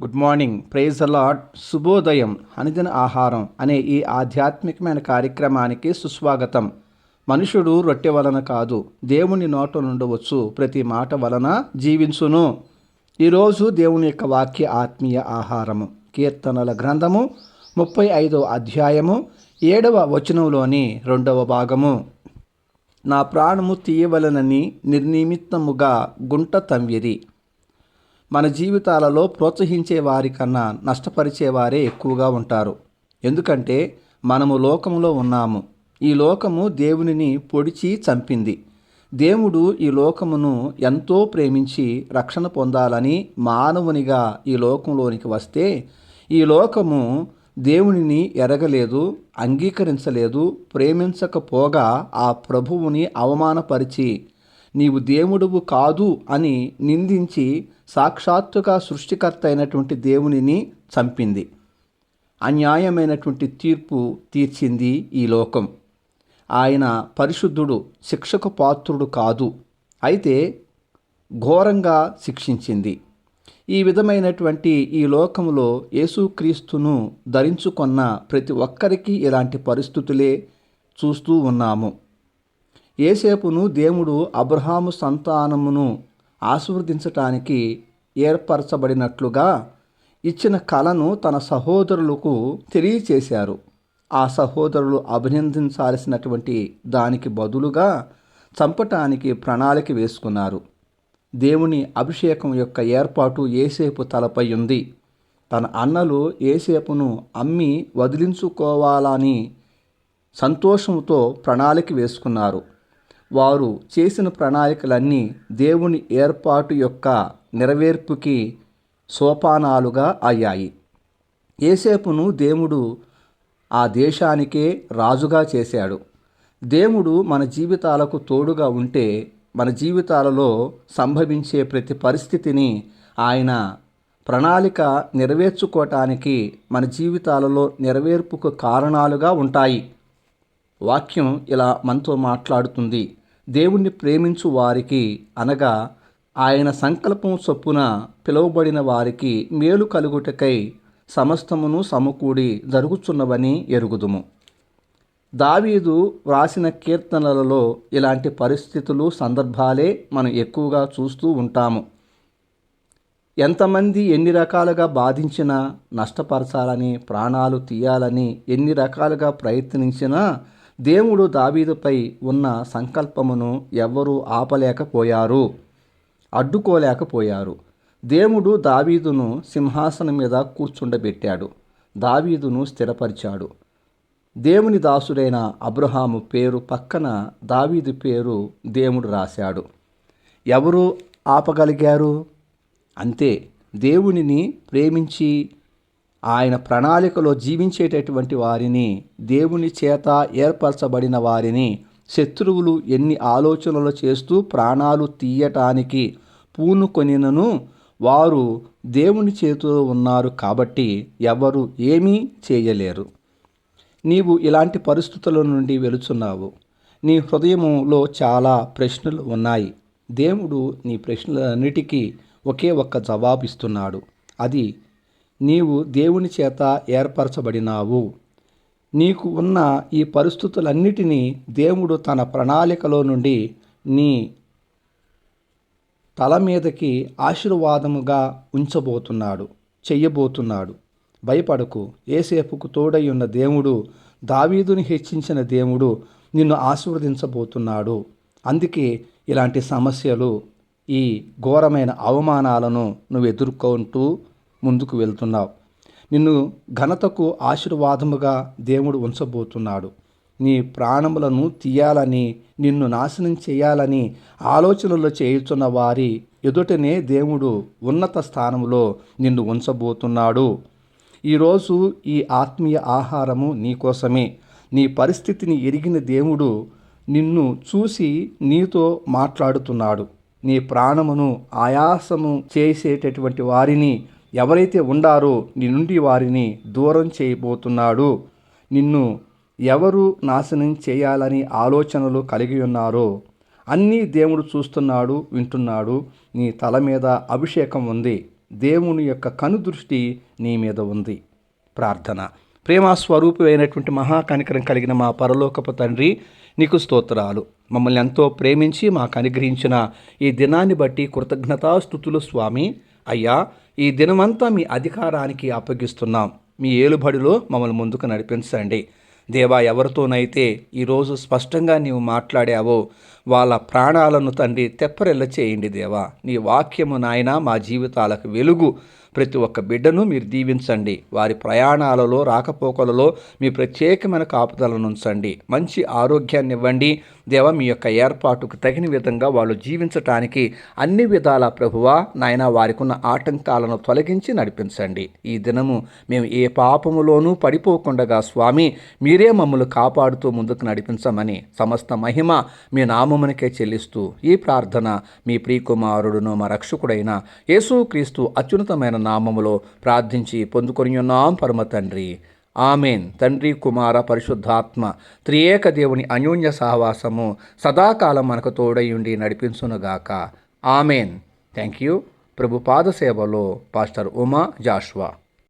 Good morning praise అలాడ్ శుభోదయం అనుదిన ఆహారం అనే ఈ ఆధ్యాత్మికమైన కార్యక్రమానికి సుస్వాగతం. మనుషుడు రొట్టె వలన కాదు దేవుని నోట నుండవచ్చు. ప్రతి మాట వలన జీవించును. ఈరోజు దేవుని యొక్క వాక్య ఆత్మీయ ఆహారము. కీర్తనల గ్రంథము ముప్పై ఐదవ అధ్యాయము ఏడవ వచనంలోని రెండవ భాగము. నా ప్రాణము తీయవలనని నిర్నిమిత్తముగా గుంట తవ్విరి. మన జీవితాలలో ప్రోత్సహించే వారికన్నా నష్టపరిచేవారే ఎక్కువగా ఉంటారు. ఎందుకంటే మనము లోకములో ఉన్నాము. ఈ లోకము దేవునిని పొడిచి చంపింది. దేవుడు ఈ లోకమును ఎంతో ప్రేమించి రక్షణ పొందాలని మానవునిగా ఈ లోకంలోనికి వస్తే ఈ లోకము దేవునిని ఎరగలేదు అంగీకరించలేదు ప్రేమించకపోగా ఆ ప్రభువుని అవమానపరిచి నీవు దేవుడువు కాదు అని నిందించి సాక్షాత్తుగా సృష్టికర్త అయినటువంటి దేవునిని చంపింది. అన్యాయమైనటువంటి తీర్పు తీర్చింది ఈ లోకం. ఆయన పరిశుద్ధుడు శిక్షకు పాత్రుడు కాదు. అయితే ఘోరంగా శిక్షించింది. ఈ విధమైనటువంటి ఈ లోకంలో యేసుక్రీస్తును ధరించుకొన్న ప్రతి ఒక్కరికి ఇలాంటి పరిస్థితులే చూస్తూ ఉన్నాము. ఏసేపును దేవుడు అబ్రహాము సంతానమును ఆశీర్వదించటానికి ఏర్పరచబడినట్లుగా ఇచ్చిన కళను తన సహోదరులకు తెలియచేశారు. ఆ సహోదరులు అభినందించాల్సినటువంటి దానికి బదులుగా చంపటానికి ప్రణాళిక వేసుకున్నారు. దేవుని అభిషేకం యొక్క ఏర్పాటు ఏసేపు తలపై ఉంది. తన అన్నలు ఏసేపును అమ్మి వదిలించుకోవాలని సంతోషంతో ప్రణాళిక వేసుకున్నారు. వారు చేసిన ప్రణాళికలన్నీ దేవుని ఏర్పాటు యొక్క నెరవేర్పుకి సోపానాలుగా అయ్యాయి. ఏసేపును దేవుడు ఆ దేశానికే రాజుగా చేశాడు. దేవుడు మన జీవితాలకు తోడుగా ఉంటే మన జీవితాలలో సంభవించే ప్రతి పరిస్థితిని ఆయన ప్రణాళిక నెరవేర్చుకోవటానికి మన జీవితాలలో నెరవేర్పుకు కారణాలుగా ఉంటాయి. వాక్యం ఇలా మనతో మాట్లాడుతుంది. దేవుణ్ణి ప్రేమించు వారికి అనగా ఆయన సంకల్పం చొప్పున పిలువబడిన వారికి మేలు కలుగుటకై సమస్తమును సమకూడి జరుగుచున్నవని ఎరుగుదుము. దావీదు వ్రాసిన కీర్తనలలో ఇలాంటి పరిస్థితులు సందర్భాలే మనం ఎక్కువగా చూస్తూ ఉంటాము. ఎంతమంది ఎన్ని రకాలుగా బాధించినా నష్టపరచాలని ప్రాణాలు తీయాలని ఎన్ని రకాలుగా ప్రయత్నించినా దేవుడు దావీదుపై ఉన్న సంకల్పమును ఎవ్వరూ ఆపలేకపోయారు అడ్డుకోలేకపోయారు. దేవుడు దావీదును సింహాసనం మీద కూర్చుండబెట్టాడు. దావీదును స్థిరపరిచాడు. దేవుని దాసుడైన అబ్రహాము పేరు పక్కన దావీదు పేరు దేవుడు రాశాడు. ఎవరు ఆపగలిగారు? అంతే దేవునిని ప్రేమించి ఆయన ప్రణాళికలో జీవించేటటువంటి వారిని దేవుని చేత ఏర్పరచబడిన వారిని శత్రువులు ఎన్ని ఆలోచనలు చేస్తూ ప్రాణాలు తీయటానికి పూనుకొనినను వారు దేవుని చేతిలో ఉన్నారు కాబట్టి ఎవరు ఏమీ చేయలేరు. నీవు ఇలాంటి పరిస్థితుల నుండి వెలుచున్నావు నీ హృదయములో చాలా ప్రశ్నలు ఉన్నాయి. దేవుడు నీ ప్రశ్నలన్నిటికీ ఒకే ఒక్క జవాబిస్తున్నాడు. అది నీవు దేవుని చేత ఏర్పరచబడినావు. నీకు ఉన్న ఈ పరిస్థితులన్నిటినీ దేవుడు తన ప్రణాళికలో నుండి నీ తల మీదకి ఆశీర్వాదముగా ఉంచబోతున్నాడు చెయ్యబోతున్నాడు. భయపడకు. ఏసేపుకు తోడై ఉన్న దేవుడు దావీదుని హెచ్చించిన దేవుడు నిన్ను ఆశీర్వదించబోతున్నాడు. అందుకే ఇలాంటి సమస్యలు ఈ ఘోరమైన అవమానాలను నువ్వు ఎదుర్కొంటూ ముందుకు వెళ్తున్నావు. నిన్ను ఘనతకు ఆశీర్వాదముగా దేవుడు ఉంచబోతున్నాడు. నీ ప్రాణములను తీయాలని నిన్ను నాశనం చేయాలని ఆలోచనలు చేయుచున్న వారి ఎదుటనే దేవుడు ఉన్నత స్థానంలో నిన్ను ఉంచబోతున్నాడు. ఈరోజు ఈ ఆత్మీయ ఆహారము నీకోసమే నీ పరిస్థితిని ఎరిగిన దేవుడు నిన్ను చూసి నీతో మాట్లాడుతున్నాడు. నీ ప్రాణమును ఆయాసము చేసేటటువంటి వారిని ఎవరైతే ఉండారో నీ నుండి వారిని దూరం చేయబోతున్నాడు. నిన్ను ఎవరు నాశనం చేయాలని ఆలోచనలు కలిగి ఉన్నారో అన్నీ దేవుడు చూస్తున్నాడు వింటున్నాడు. నీ తల మీద అభిషేకం ఉంది. దేవుని యొక్క కనుదృష్టి నీ మీద ఉంది. ప్రార్థన. ప్రేమ స్వరూపమైనటువంటి మహాకనికరం కలిగిన మా పరలోకపు తండ్రి నీకు స్తోత్రాలు. మమ్మల్ని ఎంతో ప్రేమించి మాకు అనుగ్రహించిన ఈ దినాన్ని బట్టి కృతజ్ఞతాస్థుతులు స్వామి. అయ్యా ఈ దినమంతా మీ అధికారానికి అప్పగిస్తున్నాం. మీ ఏలుబడిలో మమ్మల్ని ముందుకు నడిపించండి. దేవా ఎవరితోనైతే ఈరోజు స్పష్టంగా నీవు మాట్లాడావో వాళ్ళ ప్రాణాలను తండ్రి తెప్పరెల్ల చేయండి దేవా. నీ వాక్యము నాయన మా జీవితాలకు వెలుగు. ప్రతి ఒక్క బిడ్డను మీరు దీవించండి. వారి ప్రయాణాలలో రాకపోకలలో మీ ప్రత్యేకమైన కాపుదలను ఉంచండి. మంచి ఆరోగ్యాన్ని ఇవ్వండి. దేవ మీ యొక్క ఏర్పాటుకు తగిన విధంగా వాళ్ళు జీవించటానికి అన్ని విధాల ప్రభువా నాయన వారికున్న ఆటంకాలను తొలగించి నడిపించండి. ఈ దినము మేము ఏ పాపములోనూ పడిపోకుండగా స్వామి మీరే మమ్మల్ని కాపాడుతూ ముందుకు నడిపించమని సమస్త మహిమ మీ నామమునికే చెల్లిస్తూ ఈ ప్రార్థన మీ ప్రియకుమారుడును మా రక్షకుడైన యేసుక్రీస్తు అత్యున్నతమైన నామములో ప్రార్థించి పొందుకొని ఉన్నాం పరమ తండ్రి. ఆమెన్. తండ్రి కుమార పరిశుద్ధాత్మ త్రియేక దేవుని అన్యోన్య సహవాసము సదాకాలం మనకు తోడై నడిపించునుగాక. ఆమెన్. థ్యాంక్ యూ ప్రభు పాద సేవలో పాస్టర్ ఉమా జాష్వా.